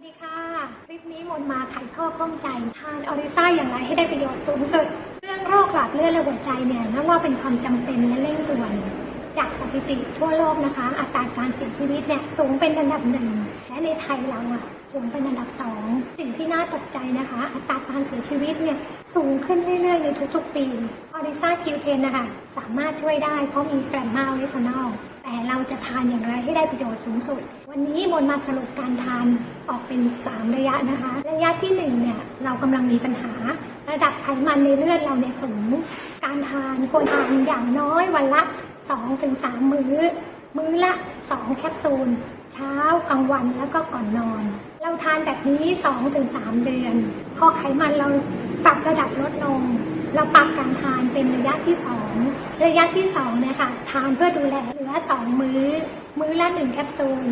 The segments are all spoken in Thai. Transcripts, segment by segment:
วัสดีค่ะ คลิปนี้มนมาไขข้อข้องใจ ทานออริซ่าอย่างไรให้ได้ประโยชน์สูงสุด เรื่องโรคหลอดเลือดและหัวใจเนี่ยนับว่าเป็นความจำเป็นและเร่งด่วน จากสถิติทั่วโลกนะคะ อัตราการเสียชีวิตเนี่ยสูงเป็นอันดับหนึ่ง และในไทยเราอะสูงเป็นอันดับสองสิ่งที่น่าตกใจนะคะ อัตราการเสียชีวิตเนี่ยสูงขึ้นเรื่อยๆในทุกๆปี ออริซ่าคิวเทนนะคะสามารถช่วยได้เพราะมีแกรมมาออริซานอลแต่เราจะทานอย่างไรให้ได้ประโยชน์สูงสุด วันนี้มนมาสรุปการทาน ออกเป็น 3 ระยะนะคะ ระยะที่1เนี่ยเรากำลังมีปัญหา ระดับไขมันในเลือดเราเนี่ยสูง การทานควรทานอย่างน้อยวันละ 2-3 มื้อ มื้อละ 2 แคปซูล เช้ากลางวันแล้วก็ก่อนนอน เราทานแบบนี้ 2-3 เดือน พอไขมันเราปรับระดับลดลง เราปรับการทานเป็นระยะที่ 2 ระยะที่2เนี่ยค่ะทานเพื่อดูแลเหลือ 2 มื้อ มื้อละ 1 แคปซูล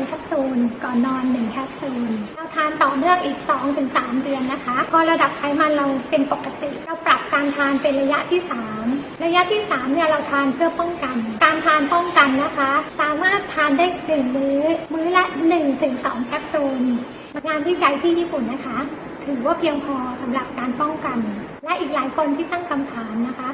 งแคปซูล ก่อนนอนหนึ่งแคปซูล เราทานต่อเนื่องอีก 2-3 เดือนนะคะ พอระดับไขมันเราเป็นปกติ เราปรับการทานเป็นระยะที่ 3 ระยะที่3เนี่ยเราทานเพื่อป้องกัน การทานป้องกันนะคะ สามารถทานได้หนึ่งมื้อ มื้อละ 1-2 แคปซูล งานวิจัยที่ญี่ปุ่นนะคะ ถือว่าเพียงพอสำหรับการป้องกัน และอีกหลายคนที่ตั้งคำถามนะคะ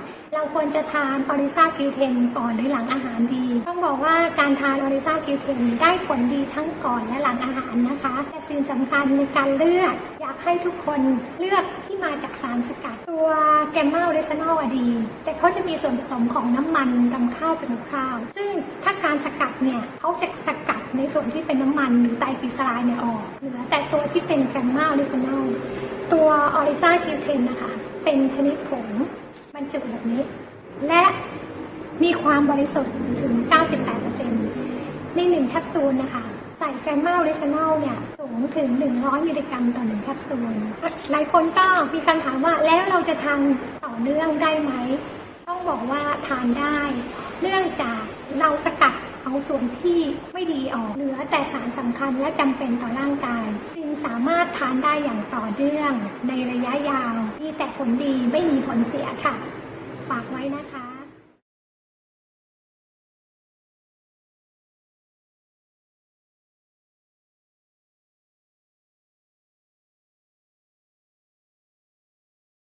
ควรจะทานออริซาคิวเทนก่อนหรือหลังอาหารดี ต้องบอกว่าการทานออริซาคิวเทนได้ผลดีทั้งก่อนและหลังอาหารนะคะแต่สิ่งสำคัญในการเลือก อยากให้ทุกคนเลือกที่มาจากสารสกัด ตัวแกมมาออริซานอลอดี แต่เขาจะมีส่วนผสมของน้ำมันรำข้าวจมูกข้าว ซึ่งถ้าการสกัดเนี่ยเขาจะสกัดในส่วนที่เป็นน้ำมันหรือไตรกลีเซอไรด์เนี่ยออกเหลือแต่ตัวที่เป็นแกมมาออริซานอลตัวออริซาคิวเทนนะคะเป็นชนิดผง จุแบบนี้ และมีความบริสุทธิ์ถึง 98%ในหนึ่งแคปซูลนะคะ ใส่แกรมมาออริจินอลเนี่ย สูงถึง 100 มิลลิกรัมต่อหนึ่งแคปซูล หลายคนก็มีคำถามว่าแล้วเราจะทานต่อเนื่องได้ไหม ต้องบอกว่าทานได้ เนื่องจากเราสกัดเอาส่วนที่ไม่ดีออก เหลือแต่สารสำคัญและจำเป็นต่อร่างกาย ทานได้อย่างต่อเนื่องในระยะยาว มีแต่ผลดีไม่มีผลเสียค่ะ ฝากไว้นะคะ